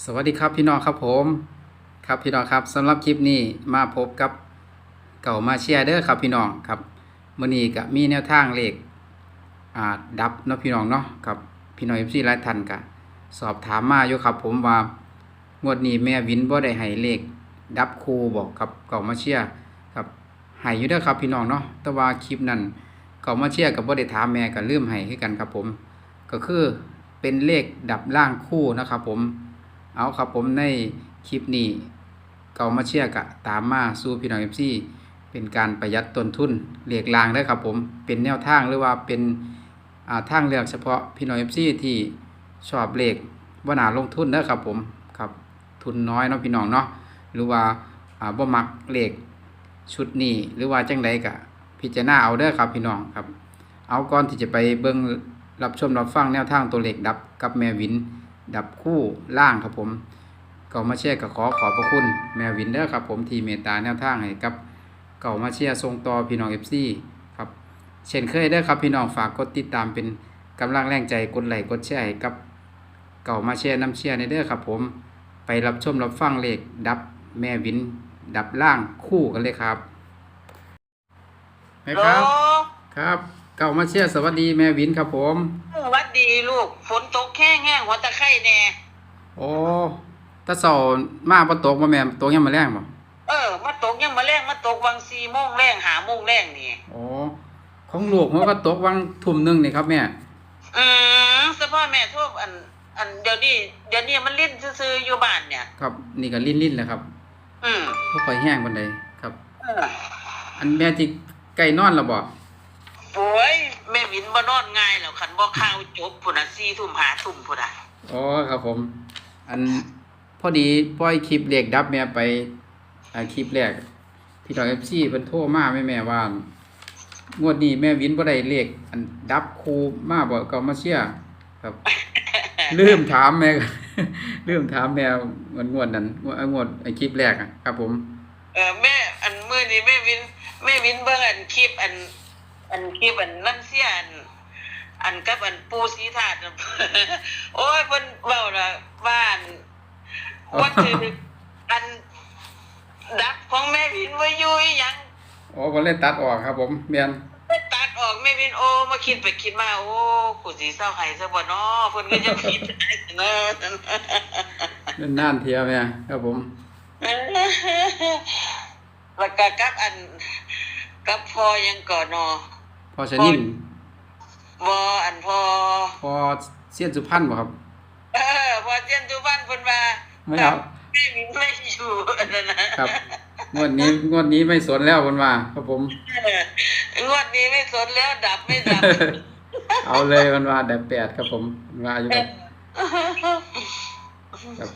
สวัสดีครับพี่น้องครับผม ครับพี่น้องครับสำหรับคลิปนี้มาพบกับเก่ามาเชียร์เด้อครับพี่น้องครับมื้อนี้ก็มีแนวทางเลขอ่าดับเนาะพี่น้องเนาะครับพี่น้อง FC หลายท่านก็สอบถามมาอยู่ครับ ผมว่างวดนี้แม่วินบ่ได้ให้เลขดับคู่บอกครับเก่ามาเชียร์ครับให้อยู่เด้อครับพี่น้องเนาะแต่ว่าคลิปนั้นเก่ามาเชียร์ก็บ่ได้ถามแม่ก็ลืมให้คือกันครับผม ก็คือเป็นเลขดับล่างคู่นะครับผม เอาครับผมในคลิปนี้เกามาเชียร์กะตามมาสู้พี่น้องเอฟซีเป็นการประหยัดต้นทุนเหลียกลางได้ครับผมเป็นแนวทางหรือว่าเป็นอ่าทางเลือกเฉพาะพี่น้องเอฟซีที่ชอบเหลขว่านาลงทุนเด้อครับผมครับทุนน้อยเนาะพี่น้องเนาะหรือว่าอ่าบ่มักเหลขชุดนี้หรือว่าจังใดกะพิจารณาเอาเด้อครับพี่น้องครับ เอาก่อนที่จะไปเบิ่งรับชมรับฟังแนวทางตัวเหลขดับกับแม่วิน ดับคู่ล่างครับผมเก่ามาเชียร์ก็ขอขอบพระคุณแม่วินเดอร์ครับผมที่เมตตาแนวทางให้กับเก่ามาเชียร์ทรงต่อพี่น้องเอฟซีครับเช่นเคยเด้อครับพี่น้องฝากกดติดตามเป็นกำลังแรงใจกดไลค์กดแชร์ให้กับเก่ามาเชียร์น้ำเชียร์ในเด้อครับผมไปรับชมรับฟังเลขดับแม่วินดับล่างคู่กันเลยครับแม่ครับโลครับ เก่ามาเชียร์สวัสดีแม่วินครับผมสวัสดีลูกฝนตกแห้งแห้งหัวตะไคร่แน่โอ้ตาเสามาบ่ตกบ่แม่นตกยังมาแรงบ่เออ มาตกยังมาแรงมาตกวังสี่โมงแรงหาโมงแรงนี่อ๋อของลูกเขาก็ตกวังทุ่มหนึงนี่ครับแม่อืมสพ่อแม่โทษอัน อันเดี๋ยวนี้เดี๋ยวนี้มันลิ้นซื่อๆอยู่บ้านเนี่ย ครับ นี่ก็ลิ้นๆแหละครับอืมบ่ค่อยแห้งปานใดครับ เอออันแม่ที่ใกล้นอนแล้วบ่ โอ้ยแม่วินบ่นอนง่ายแล้วคันบ่ข้าวจบพุ่นน่ะ4ทุ่ม5ทุ่มพุ่นน่ะอ๋อครับผม อันพอดีปล่อยคลิปเลขดับแม่ไปอ่าคลิปแรก พี่น้อง FC เพิ่นโทรมาแม่แม่ว่างวดนี้แม่วินบ่ได้เลขอันดับครูมาบ่ก็มาเชียร์ครับ ลืมถามแม่ ลืมถามแม่งวดงวดนั้นงวดงวดไอ้คลิปแรกอะครับผม เออแม่อันมื้อนี้แม่วินแม่วินเบิ่งอันคลิปอัน อันคลิปอันนั่นเสียอันอันกับอันปูสีถาดน่ะโอ้ยเพิ่นเว้าน่ะว่าอันว่าถืออันดับของแม่วินไว้อยู่อีหยังอ๋อก็เลยตัดออกครับ ผมเมียนตัดออกแม่วินโอมาคิดไปคิดมาโอ้กูสิเศร้าไห้ซะบ่เนาะเพิ่นก็จะผิดเนาะนานๆเทียแม่ครับผมแล้วก็กับอันกับพอยังก่อนเนาะ พอชนินวออันพอพอเสียนสุพรรณบ่ครับ เออพอเจียนทุบ้านเพิ่นว่าไม่เอาแม่วินไม่อยู่อันนั้นนะครับงวดนี้งวดนี้ไม่สนแล้วเพิ่นว่าครับผมเอองวดนี้ไม่สนแล้วดับไม่ดับ เอาเลยเพิ่นว่าได้แปดครับผมเพิ่นว่าอยู่ครับครับ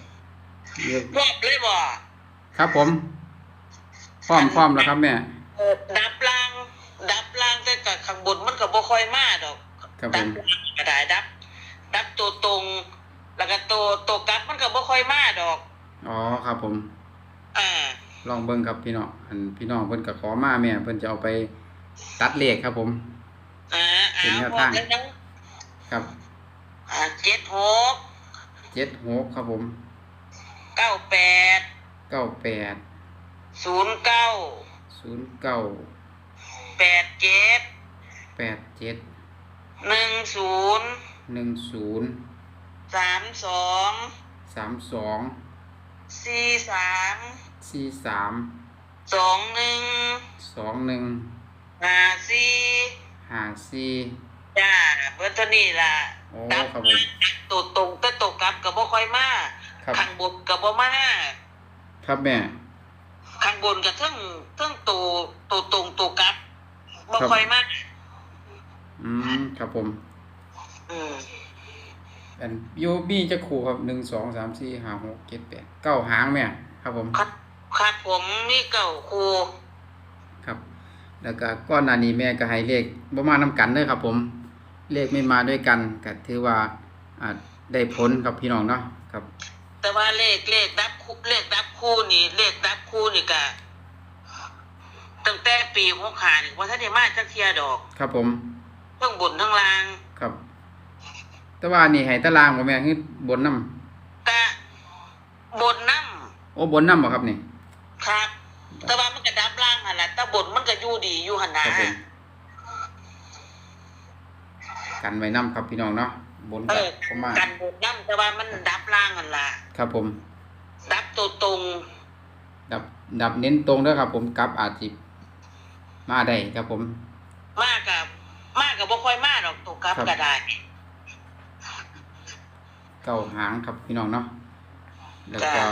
เรียกพร้อมเลยบ่ครับผมพร้อมพร้อมแล้วครับแม่เออดับลางดับลางแต่ กับข้างบนมันก็บ่ค่อยมาดอกครับผดัมบลางก็ได้ดับ ดับตัวตรง แล้วก็ตัวตัวกลับมันก็บ่ค่อยมาดอก อ๋อครับผม อ่า ลองเบิ่งครับพี่น้องอันพี่น้องเพิ่นก็ขอมาแม่เพิ่นจะเอาไปตัดเลขครับผม อ่าอ่าเป็นแนวพวทากงนั้นครับอ่าเจ็ดหกเจ็ดหกครับผมเก้าแปดเก้าแปดศูนย์เก้าศูนย์เก้าแปดเจ็ด แปดเจ็ดหนึ่งศูนย์หนึ่งศูนย์สามสองสามสองสี่สามสี่สามสองหนึ่งสองหนึ่งห้าสี่ห้าสี่จ้าเบอร์เท่านี้ล่ะโอ้ดับครับผมตัวตรงแต่ตัวกลับกับบ่ค่อยมาครับข้างบนกับบ่มาครับแม่ ข้างบนกับทั้งทั้งตัวตัวตรงตัวกลับบ่ค่อยมา อืมครับผมอืมอันโยบี้จะขู่ครับหนึ่งสองสามสี่ห้าหกเจ็ดแปดเก้าหางแม่ครับผม ครับครับผมมีเก่าครูครับ แล้วก็ก้อนหน้านี้แม่ก็ให้เลขบ่มานํกันเด้อครับ ผม เลขไม่มาด้วยกันก็ถือว่าอ่าได้ผลครับพี่น้องเนาะครับ แต่ว่าเลขเลขดับคู่เลขดับคู่นี่ เลขดับคู่นี่ก็ตั้งแต่ปีหกหานี่ว่าถ้าได้มาจักเทียดอก ครับผม ทั้งบนทั้งล่างครับ แต่ว่านี่ให้ตารางบ่แม่นคือบนนำกะบนน้โอ้บนน้ำบ่ครับนี่ำครับ แต่ว่ามันก็ดับล่างหั่นแหละแต่บนมันก็อยู่ดีอยู่หันคนะรับผมกันไว้น้ำครับพี่น้องเนาะบนเอกับอประมาณกันบนน้ำแต่ว่ามันดับล่างหันล่ะครับผม ดับตัวตรงดับดับเน้นตรงเด้อครับผมกลับอาจจิมาได้ครับผม มากกับมา กกับบ่ค่อยมากหรอกตัวกลับครับก็ได้เก้าหางครับพี่น้องเนาะแล้วก็จ้ะ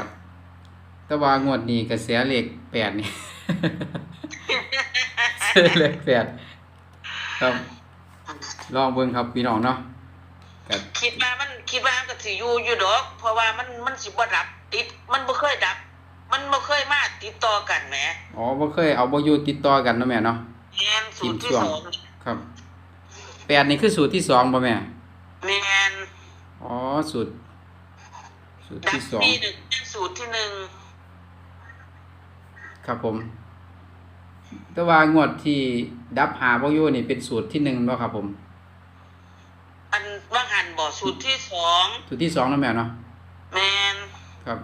แต่ว่างวดนี้กระแสเลขแปดนี่เลขแปดครับ ลองเบิ่งครับพี่น้องเนาะก็คิดว่ามันคิดว่ามันก็สิอยู่อยู่ดอก เพราะว่ามันมันสิบ่ดับ ติด มันบ่เคยดับ มันบ่เคยมาติดต่อกันแหมอ๋อบ่เคยเอาบ่อยู่ติดต่อกันเนาะแม่เนาะแม่นสูตรที่ทีมช่วงสองครับ แปดนี่คือสูตรที่สองบ่แม่แม่นอ๋อสูตร สูตรดัที่บสองปีหนึ่งเป็นสูตรที่หนึ่งครับผม แต่ว่างวดที่ดับหาบ่อยู่นี่เป็นสูตรที่หนึ่งบ่ครับผม อันว่างหันบ่สูตรที่สองสูตรที่สองเนาะแม่เนาะ แม่นครับ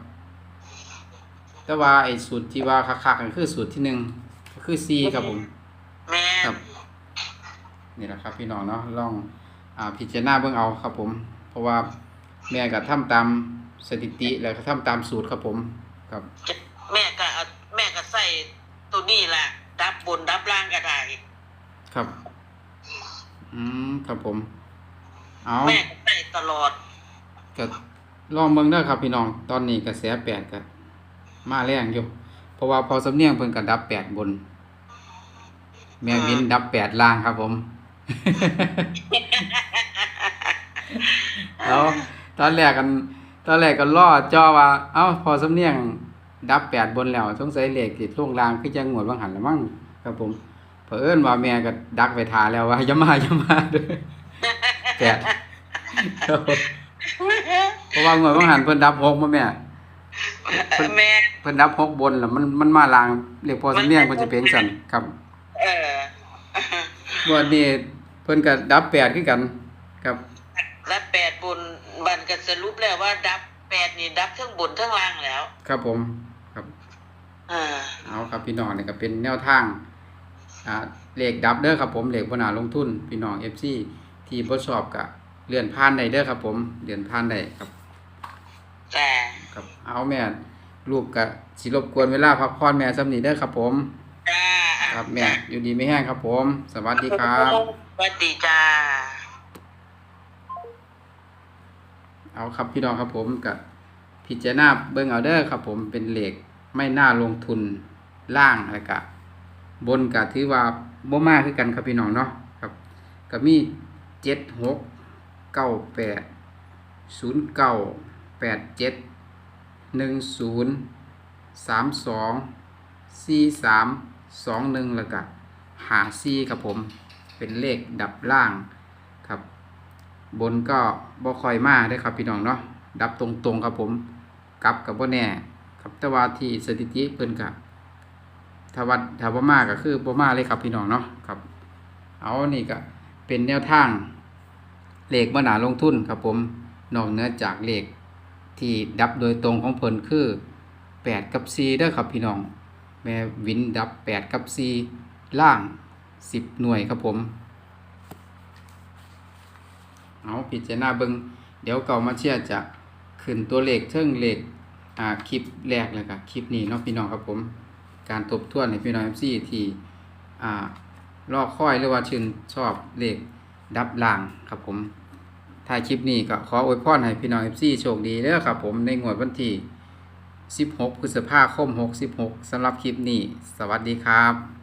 แต่ว่าไอ้สูตรที่ว่าคักๆกันคือสูตรที่หนึ่งก็คือ C ครับผม แม่นครับ นี่แหละครับ พี่น้องเนาะลองอ่าพิจารณาเบิ่งเอาครับผม เพราะว่าแม่ก็ทำตามสถิติแล้วก็ทำตามสูตรครับผมครับ แม่ก็เอาแม่ก็ใส่ตัวนี้ล่ะดับบนดับล่างก็ได้ครับ อืมครับผม เอาแม่ก็ใส่ตลอดก็ลองเบิ่งเด้อครับ พี่น้องตอนนี้กระแสแปดก็มาแรงอยู่เพราะว่าพอสำเนียงเพิ่นก็ดับแปดบน แม่วินดับแปดล่างครับผม แล้วตอนแรกกัน ตอนแรกก็ล่อจ้อว่า เอ้า พอสำเนียง ดับแปดบนแล้วสงสัยเลขติดลงล่างคือจังหวดบางหันละมั้งครับผมเผอิญว่าแม่ก็ดักไปทาแล้วว่าอย่ามาอย่ามาเด้อแปดครับผมเพราะว่าหวดบางหันเพิ่นดับหกมาแม่แม่เพิ่นดับหกบนแล้วมันมันมาลางเรียกพอสำเนียงเพิ่นจะเป็นสั่นครับ เอองวันนี้เพิ่นก็ดับแปดคือกันครับและแปดบนบันก็สรุปแล้วว่า ดับแปดนี่ดับทั้งบนทั้งล่างแล้ว ครับผมครับเออเอาครับพี่น้องนี่ก็เป็นแนวทางอ่าเลขดับเด้อครับผมเลขบ่น่าลงทุนพี่น้อง FC ที่บ่ชอบก็เลื่อนผ่านได้เด้อครับผมเลื่อนผ่านได้ครับแต่ครับเอาแม่ลูกก็สิรบกวนเวลาพักผ่อนแม่ซำนี้เด้อครับผมจ้า ครับแม่อยู่ดีไม่แห้งครับผม สวัสดีครับสวัสดีจ้า เอาครับพี่น้องครับผมกับพิจารณาเบิ่งเอาเด้อครับผมเป็นเหล็กไม่น่าลงทุนล่างแล้วก็บนก็ถือว่าบ่มากคือกันครับพี่น้องเนาะครับก็มีเจ็ดหกเก้าแปดศูนย์เก้าแปดเจ็ดหนึ่งศูนย์สามสองสี่สาม สองหนึ่งแล้วก็หาซีครับผมเป็นเลขดับล่างครับ บนก็บ่คอยมาได้ครับพี่น้องเนาะดับตรงๆครับผมกลับกับบ่แน่ครับแต่ว่าที่สถิติเพิ่นก็ถ้าวัดถ้าบ่มาก็คือบ่มาเลยครับพี่น้องเนาะครับ เอานี่ก็เป็นแนวทางเลขบ่น่าลงทุนครับผมนอกเหนือจากเลขที่ดับโดยตรงของเพิ่นคือ 8 กับ4เด้อครับพี่น้อง แม่วินดับ 8 กับ 4 ล่าง 10 หน่วยครับผม เอาพิจารณาเบิงเดี๋ยวเก่ามาเชียร์จะขึ้นตัวเลขเทิงเลขอ่าคลิปแรกเลยครับคลิปนี้เนาะพี่น้องครับผม การทบทวนให้พี่น้อง FC ที่อ่ารอค่อยหรือว่าชื่นชอบเลขดับล่างครับผมท้ายคลิปนี้ก็ขออวยพรให้พี่น้อง FC โชคดีเด้อครับผมในงวดวันที่ 16พฤษภาคม66สำหรับคลิปนี้ สวัสดีครับ